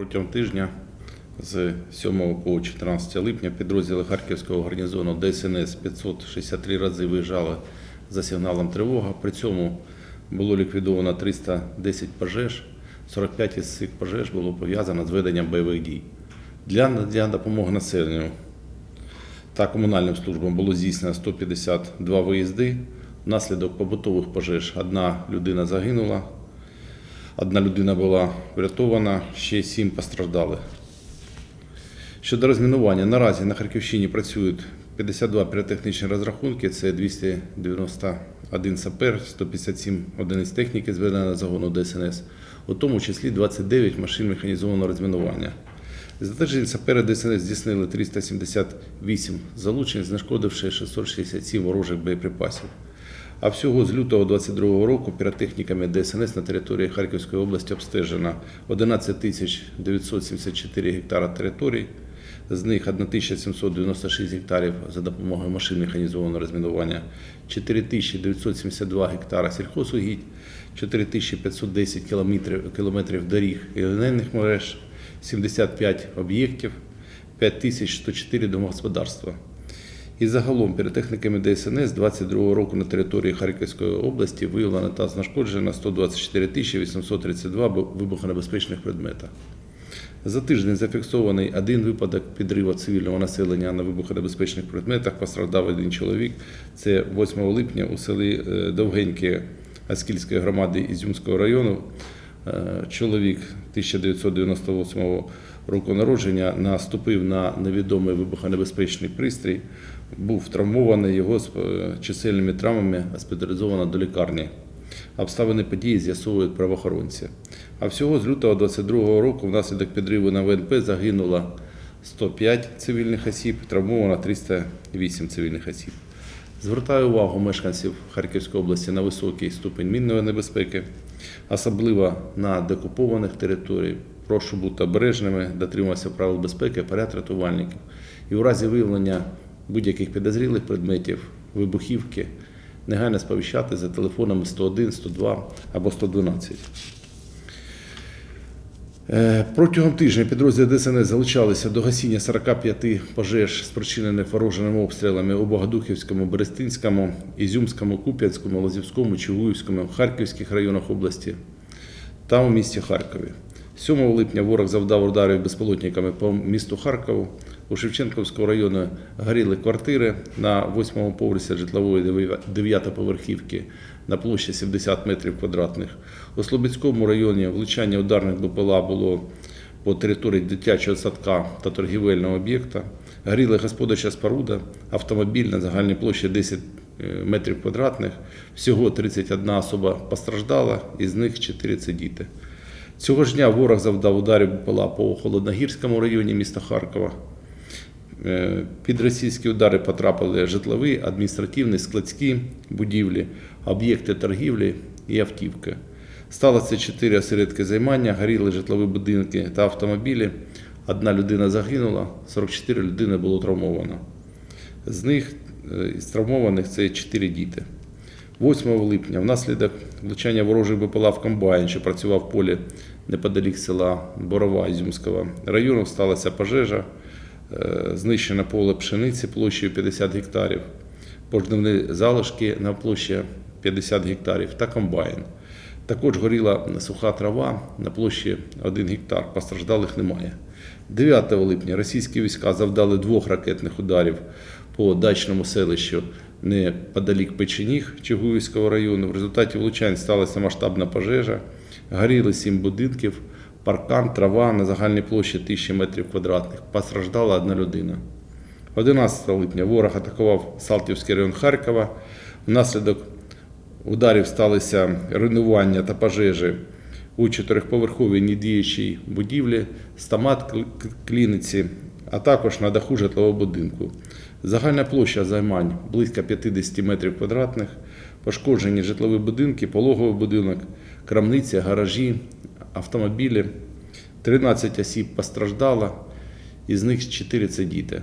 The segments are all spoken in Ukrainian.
Протягом тижня з 7 по 14 липня підрозділи Харківського гарнізону ДСНС 563 рази виїжджали за сигналом тривога. При цьому було ліквідовано 310 пожеж. 45 із цих пожеж було пов'язано з веденням бойових дій. Для надання допомоги населенню та комунальним службам було здійснено 152 виїзди. Внаслідок побутових пожеж одна людина загинула, одна людина була врятована, ще сім постраждали. Щодо розмінування, наразі на Харківщині працюють 52 піротехнічні розрахунки, це 291 сапер, 157 одиниць техніки зведеної загону ДСНС, у тому числі 29 машин механізованого розмінування. За тиждень сапери ДСНС здійснили 378 залучень, знешкодивши 667 ворожих боєприпасів. А всього з лютого 2022 року піротехніками ДСНС на території Харківської області обстежено 11 тисяч 974 гектара територій, з них 1796 гектарів за допомогою машин механізованого розмінування, 4972 гектара сільхозугідь, 4510 кілометрів, кілометрів доріг і лінейних мереж, 75 об'єктів, 5104 домогосподарства. І загалом піротехніками ДСНС 22 року на території Харківської області виявлено та знешкоджено 124 тисячі 832 вибухонебезпечних предмета. За тиждень зафіксований один випадок підриву цивільного населення на вибухонебезпечних предметах. Постраждав один чоловік. Це 8 липня у селі е, Довгеньке Аскільської громади Ізюмського району. Е, Чоловік 1998 року народження наступив на невідомий вибухонебезпечний пристрій, був травмований його з е, чисельними травмами, госпіталізовано до лікарні. Обставини події з'ясовують правоохоронці. А всього з лютого 2022 року внаслідок підриву на ВНП загинуло 105 цивільних осіб, травмовано 308 цивільних осіб. Звертаю увагу мешканців Харківської області на високий ступень мінної небезпеки, особливо на декупованих територіях. Прошу бути обережними, дотримуватися правил безпеки, поряд рятувальників. І у разі виявлення будь-яких підозрілих предметів, вибухівки, негайно сповіщати за телефонами 101, 102 або 112. Е, Протягом тижня підрозділи ДСНС залучалися до гасіння 45 пожеж, спричинених ворожими обстрілами у Богодухівському, Берестинському, Ізюмському, Куп'янському, Лозівському, Чугуївському, Харківських районах області та у місті Харкові. 7 липня ворог завдав ударів безпілотниками по місту Харкову. У Шевченківському районі горіли квартири на 8 поверсі житлової 9-поверхівки на площі 70 метрів квадратних. У Слобідському районі влучання ударних БПЛА було по території дитячого садка та торгівельного об'єкта. Горіла господарча споруда, автомобіль на загальній площі 10 метрів квадратних. Всього 31 особа постраждала, із них 4 це діти. Цього ж дня ворог завдав ударів БПЛА по Холодногірському районі міста Харкова. Е, Під російські удари потрапили житлові, адміністративні, складські будівлі, об'єкти торгівлі і автівки. Сталося чотири осередки займання, горіли житлові будинки та автомобілі. Одна людина загинула, 44 людини було травмовано. З них е, із травмованих це 4 діти. 8 липня внаслідок влучання ворожих БПЛА в комбайн, що працював в полі неподалік села Борова Ізюмського району, сталася пожежа. Е, Знищено поле пшениці площею 50 гектарів, пожнивні залишки на площі 50 гектарів та комбайн. Також горіла суха трава на площі 1 гектар. Постраждалих немає. 9 липня російські війська завдали двох ракетних ударів по дачному селищу неподалік Печеніг Чигуївського району. В результаті влучань сталася масштабна пожежа. Горіли сім будинків, паркан, трава на загальній площі 1000 метрів квадратних. Постраждала одна людина. 11 липня ворог атакував Салтівський район Харкова. Внаслідок ударів сталися руйнування та пожежі у чотирьохповерховій недіючій будівлі, стомат кл- клініці, а також на даху житлового будинку. Загальна площа займань близько 50 метрів квадратних, пошкоджені житлові будинки, пологовий будинок, крамниці, гаражі, автомобілі. 13 осіб постраждало, із них 4 це діти.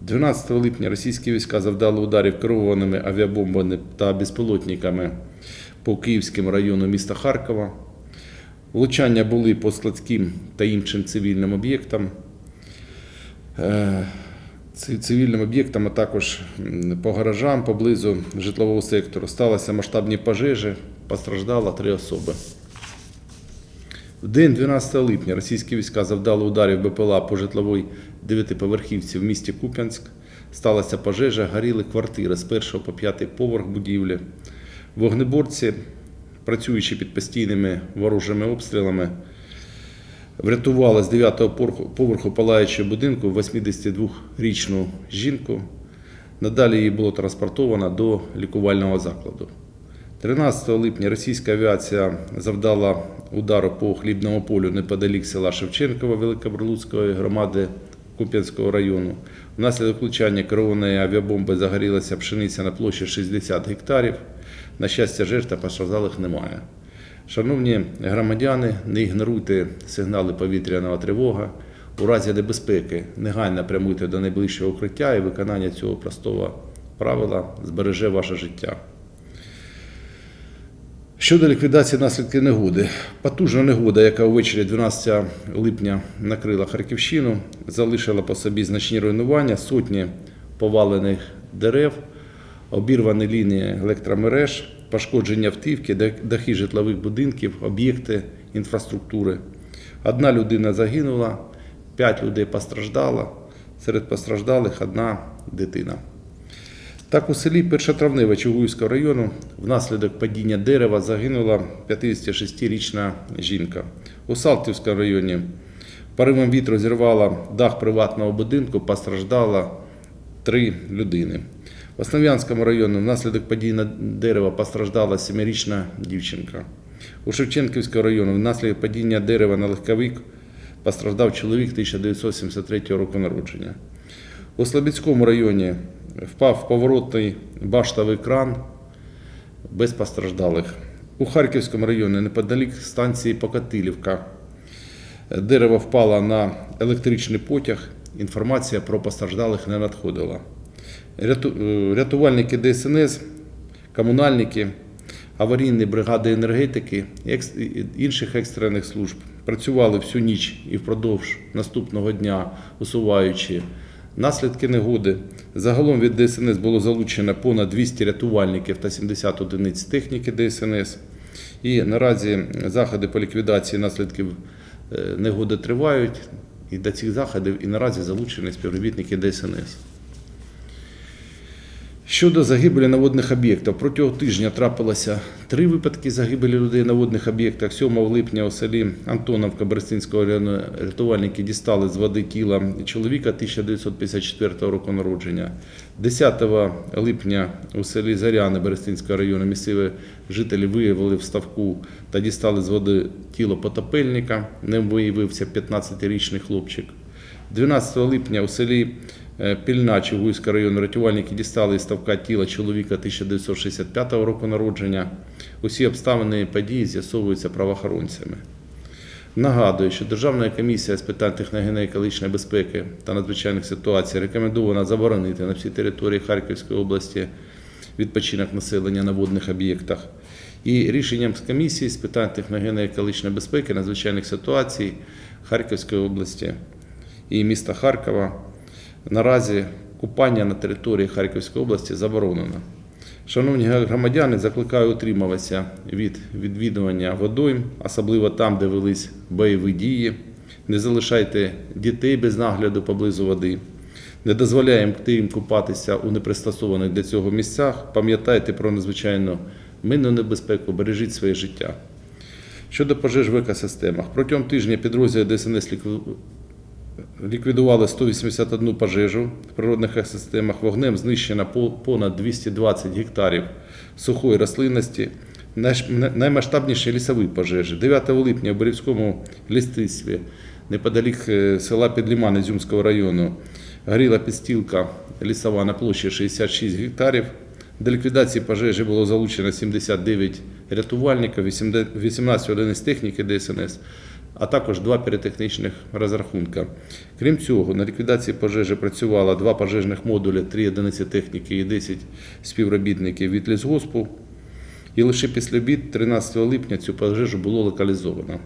12 липня російські війська завдали ударів керованими авіабомбами та безпілотниками по Київському району міста Харкова. Влучання були по складським та іншим цивільним об'єктам. Е, Цивільним об'єктам, а також по гаражам поблизу житлового сектору сталися масштабні пожежі, постраждало три особи. В день 12 липня російські війська завдали ударів БПЛА по житловій дев'ятиповерхівці в місті Куп'янськ. Сталася пожежа, горіли квартири з першого по п'ятий поверх будівлі. Вогнеборці, працюючи під постійними ворожими обстрілами, врятували з 9-го поверху палаючого будинку 82-річну жінку. Надалі її було транспортовано до лікувального закладу. 13 липня російська авіація завдала удару по хлібному полю неподалік села Шевченково Великобрлуцької громади Куп'янського району. Внаслідок влучання керованої авіабомби загорілася пшениця на площі 60 гектарів. На щастя, жертв та постраждалих немає. Шановні громадяни, не ігноруйте сигнали повітряного тривога. У разі небезпеки негайно прямуйте до найближчого укриття і виконання цього простого правила збереже ваше життя. Щодо ліквідації наслідків негоди, потужна негода, яка увечері 12 липня накрила Харківщину, залишила по собі значні руйнування, сотні повалених дерев, обірвані лінії електромереж, пошкодження автівки, дахи житлових будинків, об'єкти інфраструктури. Одна людина загинула, п'ять людей постраждало. Серед постраждалих одна дитина. Так, у селі Першотравневе Чугуївського району внаслідок падіння дерева загинула 56-річна жінка. У Салтівському районі поривом вітру зірвала дах приватного будинку, постраждало три людини. В Основ'янському районі внаслідок падіння дерева постраждала 7-річна дівчинка. У Шевченківському районі внаслідок падіння дерева на легковик постраждав чоловік 1973 року народження. У Слобідському районі впав поворотний баштовий кран без постраждалих. У Харківському районі неподалік станції Покатилівка дерево впало на електричний потяг. Інформація про постраждалих не надходила. Е, Рятувальники ДСНС, комунальники, аварійні бригади енергетики інших екстрених служб працювали всю ніч і впродовж наступного дня, усуваючи наслідки негоди. Загалом від ДСНС було залучено понад 200 рятувальників та 70 одиниць техніки ДСНС. І наразі заходи по ліквідації наслідків е, негоди тривають. І до цих заходів і наразі залучені співробітники ДСНС. Щодо загибелі на водних об'єктах, протягом тижня трапилося три випадки загибелі людей на водних об'єктах. 7 липня у селі Антоновка Берестинського району рятувальники дістали з води тіла чоловіка 1954 року народження. 10 липня у селі Заряни Берестинського району місцеві жителі виявили в ставку та дістали з води тіло потопельника. Ним виявився 15-річний хлопчик. 12 липня у селі е, Пільна Чугуйського району рятувальники дістали із ставка тіла чоловіка 1965 року народження. Усі обставини події з'ясовуються правоохоронцями. Нагадую, що Державна комісія з питань техногенної екологічної безпеки та надзвичайних ситуацій рекомендована заборонити на всій території Харківської області відпочинок населення на водних об'єктах. І рішенням з комісії з питань техногенної екологічної безпеки надзвичайних ситуацій Харківської області і міста Харкова наразі купання на території Харківської області заборонено. Шановні громадяни, закликаю утримуватися від відвідування водойм, особливо там, де велись бойові дії. Не залишайте дітей без нагляду поблизу води. Не дозволяємо їм купатися у непристосованих для цього місцях. Пам'ятайте про надзвичайну минну небезпеку, бережіть своє життя. Щодо пожеж в екосистемах, протягом тижня підрозділи ДСНС ліквідували 181 пожежу в природних екосистемах. Вогнем знищено понад 220 гектарів сухої рослинності. Наймасштабніші лісові пожежі. 9 липня в Борівському лісництві неподалік е, села Підліман Ізюмського району горіла підстілка лісова на площі 66 гектарів. До ліквідації пожежі було залучено 79 рятувальників, 18 одиниць техніки ДСНС, а також два піротехнічних розрахунка. Крім цього, на ліквідації пожежі працювало два пожежних модулі, 3 одиниці техніки і 10 співробітників від лісгоспу. І лише після обід 13 липня цю пожежу було локалізовано.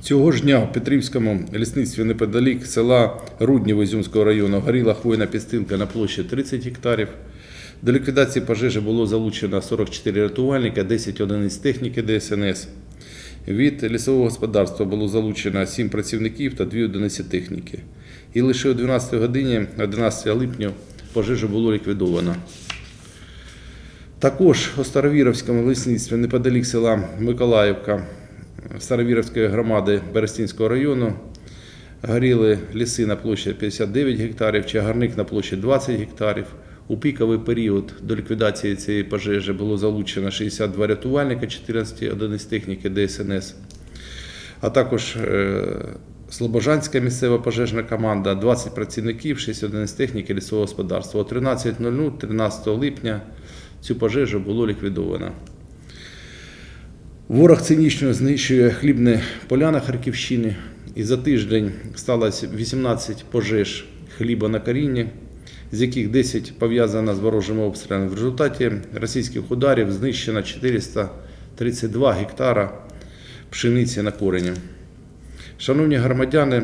Цього ж дня в Петрівському лісництві неподалік села Руднєво Ізюмського району горіла хвойна підстилка на площі 30 гектарів. До ліквідації пожежі було залучено 44 рятувальника, 10 одиниць техніки ДСНС. Від лісового господарства було залучено 7 працівників та 2 одиниці техніки. І лише о 12 годині 11 липня пожежу було ліквідовано. Також у Старовіровському лісництві неподалік села Миколаївка Старовіровської громади Берестінського району горіли ліси на площі 59 гектарів, чагарник на площі 20 гектарів. У піковий період до ліквідації цієї пожежі було залучено 62 рятувальника, 14 одиниць техніки ДСНС, а також е, Слобожанська місцева пожежна команда, 20 працівників, 6 одиниць техніки лісового господарства. О 13.00 13 липня цю пожежу було ліквідовано. Ворог цинічно знищує хлібне поля на Харківщині. І за тиждень сталося 18 пожеж хліба на корінні, з яких 10 пов'язано з ворожими обстрілами. В результаті російських ударів знищено 432 гектара пшениці на корені. Шановні громадяни,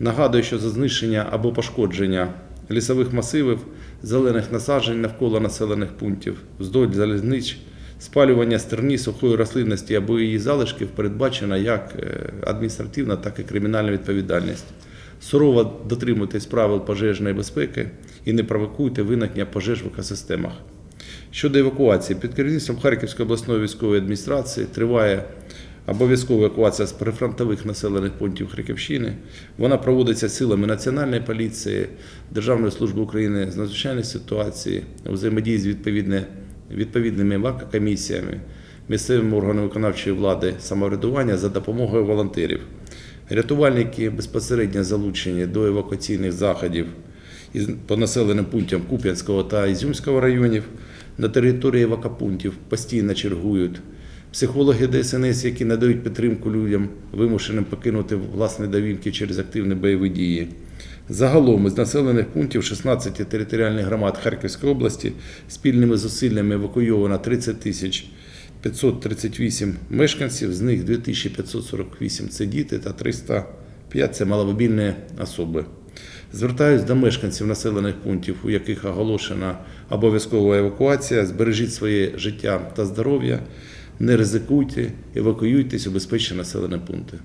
нагадую, що за знищення або пошкодження лісових масивів, зелених насаджень навколо населених пунктів, вздовж залізнич, спалювання стерні сухої рослинності або її залишків передбачена як е, адміністративна, так і кримінальна відповідальність. Сурово дотримуйтесь правил пожежної безпеки і не провокуйте виникнення пожеж в екосистемах. Щодо евакуації, під керівництвом Харківської обласної військової адміністрації триває обов'язкова евакуація з прифронтових населених пунктів Харківщини. Вона проводиться силами Національної поліції, Державної служби України з надзвичайних ситуацій, взаємодії з відповідними комісіями, місцевими органами виконавчої влади, самоврядування за допомогою волонтерів. Рятувальники безпосередньо залучені до евакуаційних заходів по населеним пунктам Куп'янського та Ізюмського районів. На території евакопунктів постійно чергують психологи ДСНС, які надають підтримку людям, вимушеним покинути власні домівки через активні бойові дії. Загалом із населених пунктів 16 територіальних громад Харківської області спільними зусиллями евакуйовано 30 тисяч 538 мешканців, з них 2548 – це діти та 305 – це маломобільні особи. Звертаюсь до мешканців населених пунктів, у яких оголошена обов'язкова евакуація. Збережіть своє життя та здоров'я, не ризикуйте, евакуюйтесь у безпечні населені пункти.